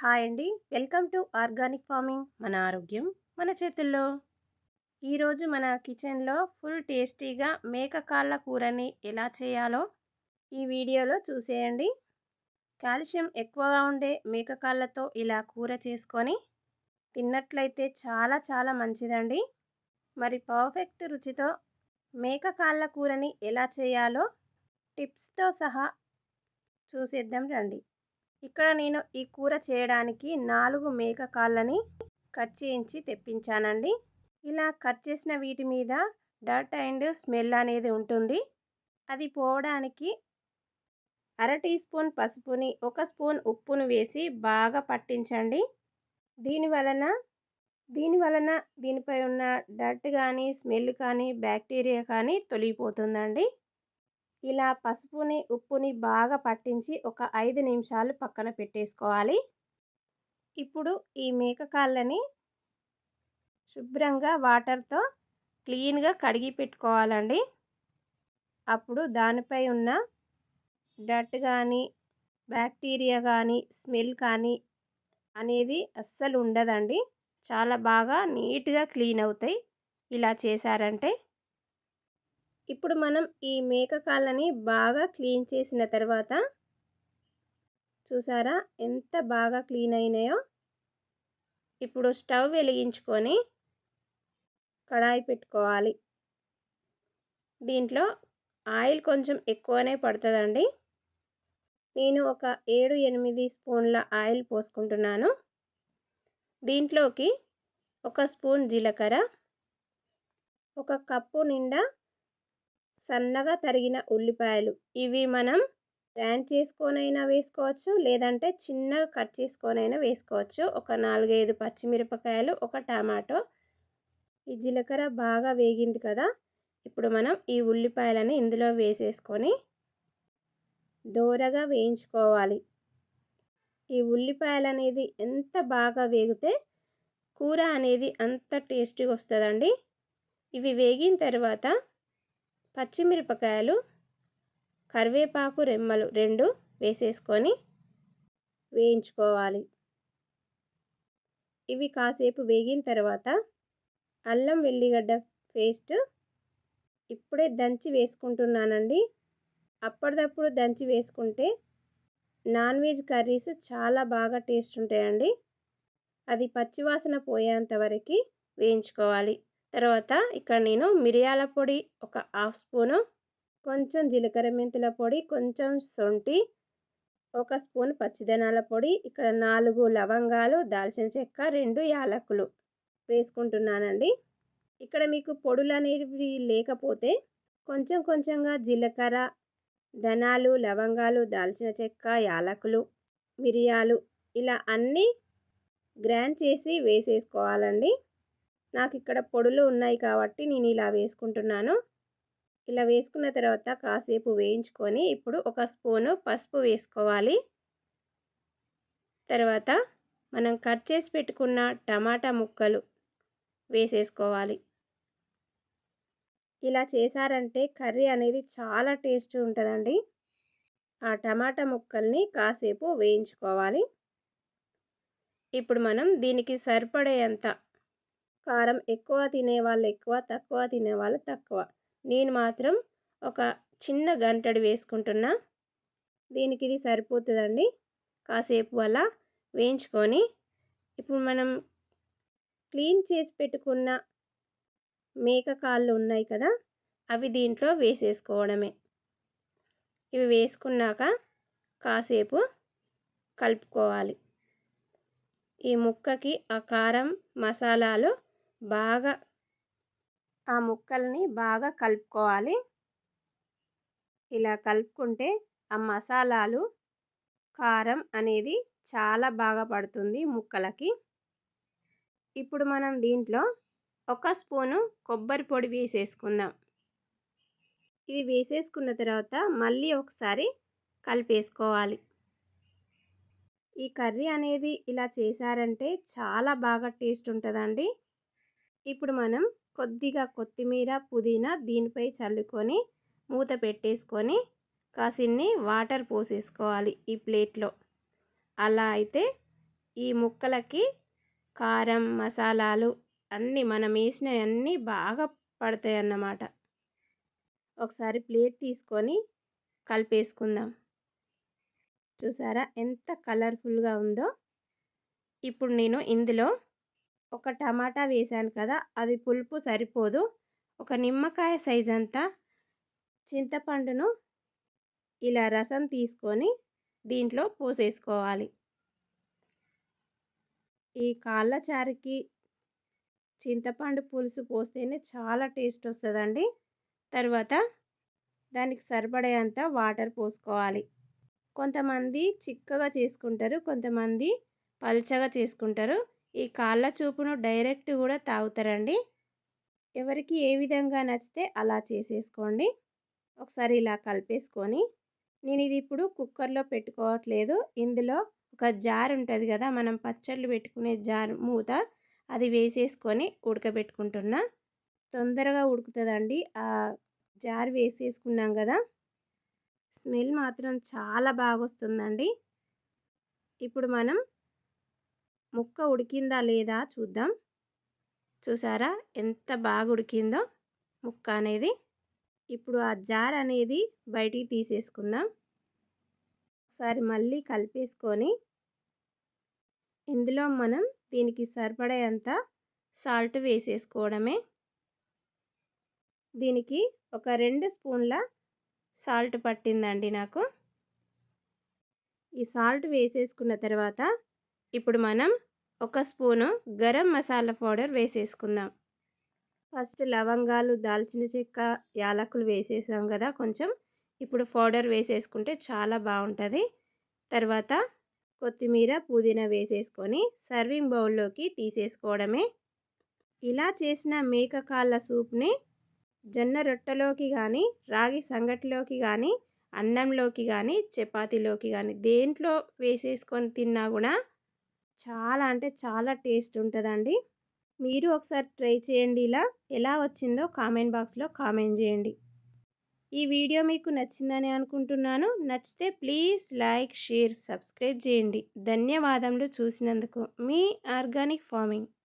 Hi అండి. Welcome to organic farming మన ఆరోగ్యం మన చేతుల్లో. ఈరోజు మన కిచెన్లో ఫుల్ టేస్టీగా మేక కాళ్ళ కూరని ఎలా చేయాలో ఈ వీడియోలో చూసేయండి. కాల్షియం ఎక్కువగా ఉండే మేక కాళ్ళతో ఇలా కూర చేసుకొని తిన్నట్లయితే చాలా చాలా మంచిదండి. మరి పర్ఫెక్ట్ రుచితో మేక కాళ్ళ కూరని ఎలా చేయాలో టిప్స్తో సహా చూసేద్దాం రండి. ఇక్కడ నేను ఈ కూర చేయడానికి నాలుగు మేక కాళ్ళని కట్ చేయించి తెప్పించానండి. ఇలా కట్ చేసిన వీటి మీద డర్ట్ అండ్ స్మెల్ అనేది ఉంటుంది. అది పోవడానికి అర టీ స్పూన్ పసుపుని ఒక స్పూన్ ఉప్పును వేసి బాగా పట్టించండి. దీని వలన దీని వలన దీనిపై ఉన్న డర్ట్ కానీ స్మెల్ కానీ బ్యాక్టీరియా కానీ తొలగిపోతుందండి. ఇలా పసుపుని ఉప్పుని బాగా పట్టించి ఒక ఐదు నిమిషాలు పక్కన పెట్టేసుకోవాలి. ఇప్పుడు ఈ మేక కాళ్ళని శుభ్రంగా వాటర్తో క్లీన్గా కడిగి పెట్టుకోవాలండి. అప్పుడు దానిపై ఉన్న డట్ కానీ బ్యాక్టీరియా కానీ స్మెల్ కానీ అనేది అస్సలు ఉండదండి. చాలా బాగా నీట్గా క్లీన్ అవుతాయి. ఇలా చేశారంటే ఇప్పుడు మనం ఈ మేక కాళ్ళని బాగా క్లీన్ చేసిన తర్వాత చూసారా ఎంత బాగా క్లీన్ అయినాయో? ఇప్పుడు స్టవ్ వెలిగించుకొని కడాయి పెట్టుకోవాలి. దీంట్లో ఆయిల్ కొంచెం ఎక్కువనే పడుతుందండి. నేను ఒక ఏడు ఎనిమిది స్పూన్ల ఆయిల్ పోసుకుంటున్నాను. దీంట్లోకి ఒక స్పూన్ జీలకర్ర ఒక కప్పు నిండా సన్నగా తరిగిన ఉల్లిపాయలు. ఇవి మనం గ్రాండ్ చేసుకొనైనా వేసుకోవచ్చు లేదంటే చిన్నగా కట్ చేసుకొనైనా వేసుకోవచ్చు. ఒక నాలుగైదు పచ్చిమిరపకాయలు ఒక టమాటో. ఈ జీలకర్ర బాగా వేగింది కదా! ఇప్పుడు మనం ఈ ఉల్లిపాయలని ఇందులో వేసేసుకొని దోరగా వేయించుకోవాలి. ఈ ఉల్లిపాయలు అనేది ఎంత బాగా వేగితే కూర అనేది అంత టేస్టీగా వస్తుందండి. ఇవి వేగిన తర్వాత పచ్చిమిరపకాయలు కరివేపాకు రెమ్మలు రెండు వేసేసుకొని వేయించుకోవాలి. ఇవి కాసేపు వేగిన తర్వాత అల్లం వెల్లిగడ్డ పేస్ట్ ఇప్పుడే దంచి వేసుకుంటున్నానండి. అప్పటిదప్పుడు దంచి వేసుకుంటే నాన్ వెజ్ కర్రీస్ చాలా బాగా టేస్ట్ ఉంటాయండి. అది పచ్చివాసన పోయేంత వరకు వేయించుకోవాలి. తర్వాత ఇక్కడ నేను మిరియాల పొడి ఒక హాఫ్ స్పూను కొంచెం జీలకర్ర మెంతుల పొడి కొంచెం సొంటి ఒక స్పూన్ పచ్చిదనాల పొడి ఇక్కడ నాలుగు లవంగాలు దాల్చిన చెక్క రెండు యాలకులు వేసుకుంటున్నానండి. ఇక్కడ మీకు పొడులు అనేవి లేకపోతే కొంచెం కొంచెంగా జీలకర్ర ధనాలు లవంగాలు దాల్చిన చెక్క యాలకులు మిరియాలు ఇలా అన్నీ గ్రైండ్ చేసి వేసేసుకోవాలండి. నాకు ఇక్కడ పొడులు ఉన్నాయి కాబట్టి నేను ఇలా వేసుకుంటున్నాను. ఇలా వేసుకున్న తర్వాత కాసేపు వేయించుకొని ఇప్పుడు ఒక స్పూను పసుపు వేసుకోవాలి. తర్వాత మనం కట్ చేసి పెట్టుకున్న టమాటా ముక్కలు వేసేసుకోవాలి. ఇలా చేశారంటే కర్రీ అనేది చాలా టేస్ట్ ఉంటుందండి. ఆ టమాటా ముక్కల్ని కాసేపు వేయించుకోవాలి. ఇప్పుడు మనం దీనికి సరిపడేంత కారం ఎక్కువ తినేవాళ్ళు ఎక్కువ తక్కువ తినేవాళ్ళు తక్కువ. నేను మాత్రం ఒక చిన్న గంటడి వేసుకుంటున్నా. దీనికి ఇది సరిపోతుందండి. కాసేపు అలా వేయించుకొని ఇప్పుడు మనం క్లీన్ చేసి పెట్టుకున్న మేక కాళ్ళు ఉన్నాయి కదా అవి దీంట్లో వేసేసుకోవడమే. ఇవి వేసుకున్నాక కాసేపు కలుపుకోవాలి. ఈ ముక్కకి ఆ కారం మసాలాలు బాగా ఆ ముక్కల్ని బాగా కలుపుకోవాలి. ఇలా కలుపుకుంటే ఆ మసాలాలు కారం అనేది చాలా బాగా పడుతుంది ముక్కలకి. ఇప్పుడు మనం దీంట్లో ఒక స్పూను కొబ్బరి పొడి వేసేసుకుందాం. ఇది వేసేసుకున్న తర్వాత మళ్ళీ ఒకసారి కలిపేసుకోవాలి. ఈ కర్రీ అనేది ఇలా చేశారంటే చాలా బాగా టేస్ట్ ఉంటుందండి. ఇప్పుడు మనం కొద్దిగా కొత్తిమీర పుదీనా దీనిపై చల్లుకొని మూత పెట్టేసుకొని కాసిన్ని వాటర్ పోసేసుకోవాలి ఈ ప్లేట్లో. అలా అయితే ఈ ముక్కలకి కారం మసాలాలు అన్నీ మనం వేసినవి అన్నీ బాగా పడతాయి అన్నమాట ఒకసారి ప్లేట్ తీసుకొని కలిపేసుకుందాం. చూసారా ఎంత కలర్ఫుల్గా ఉందో? ఇప్పుడు నేను ఇందులో ఒక టమాటా వేసాను కదా అది పులుపు సరిపోదు. ఒక నిమ్మకాయ సైజ్ అంతా చింతపండును ఇలా రసం తీసుకొని దీంట్లో పోసేసుకోవాలి. ఈ కాళ్ళ చారుకి చింతపండు పులుసు పోస్తేనే చాలా టేస్ట్ వస్తుందండి. తర్వాత దానికి సరిపడేంత వాటర్ పోసుకోవాలి. కొంతమంది చిక్కగా చేసుకుంటారు కొంతమంది పల్చగా చేసుకుంటారు. ఈ కాళ్ళ చూపును డైరెక్ట్ కూడా తాగుతారండి. ఎవరికి ఏ విధంగా నచ్చితే అలా చేసేసుకోండి. ఒకసారి ఇలా కలిపేసుకొని నేను ఇది ఇప్పుడు కుక్కర్లో పెట్టుకోవట్లేదు. ఇందులో ఒక జార్ ఉంటుంది కదా మనం పచ్చళ్ళు పెట్టుకునే జార్ మూత అది వేసేసుకొని ఉడకబెట్టుకుంటున్నా. తొందరగా ఉడుకుతుందండి. ఆ జార్ వేసేసుకున్నాం కదా స్మెల్ మాత్రం చాలా బాగా వస్తుందండి ఇప్పుడు మనం ముక్క ఉడికిందా లేదా చూద్దాం. చూసారా ఎంత బాగా ఉడికిందో ముక్క అనేది. ఇప్పుడు ఆ జార్ అనేది బయటికి తీసేసుకుందాం. ఒకసారి మళ్ళీ కలిపేసుకొని ఇందులో మనం దీనికి సరిపడేంత సాల్ట్ వేసేసుకోవడమే. దీనికి ఒక రెండు స్పూన్ల సాల్ట్ పట్టిందండి నాకు. ఈ సాల్ట్ వేసేసుకున్న తర్వాత ఇప్పుడు మనం ఒక స్పూను గరం మసాలా పౌడర్ వేసేసుకుందాం. ఫస్ట్ లవంగాలు దాల్చిన చెక్క యాలకులు వేసేసాం కదా కొంచెం. ఇప్పుడు పౌడర్ వేసేసుకుంటే చాలా బాగుంటుంది. తర్వాత కొత్తిమీర పుదీనా వేసేసుకొని సర్వింగ్ బౌల్లోకి తీసేసుకోవడమే. ఇలా చేసిన మేక కాళ్ళ సూప్ని జొన్న రొట్టెలోకి కానీ రాగి సంగటిలోకి కానీ అన్నంలోకి కానీ చపాతీలోకి కానీ దేంట్లో వేసేసుకొని తిన్నా కూడా చాలా అంటే చాలా టేస్ట్ ఉంటుందండి. మీరు ఒకసారి ట్రై చేయండి ఇలా. ఎలా వచ్చిందో కామెంట్ బాక్స్లో కామెంట్ చేయండి. ఈ వీడియో మీకు నచ్చిందని అనుకుంటున్నాను. నచ్చితే ప్లీజ్ లైక్ షేర్ సబ్స్క్రైబ్ చేయండి. ధన్యవాదములు చూసినందుకు. మీ ఆర్గానిక్ ఫార్మింగ్.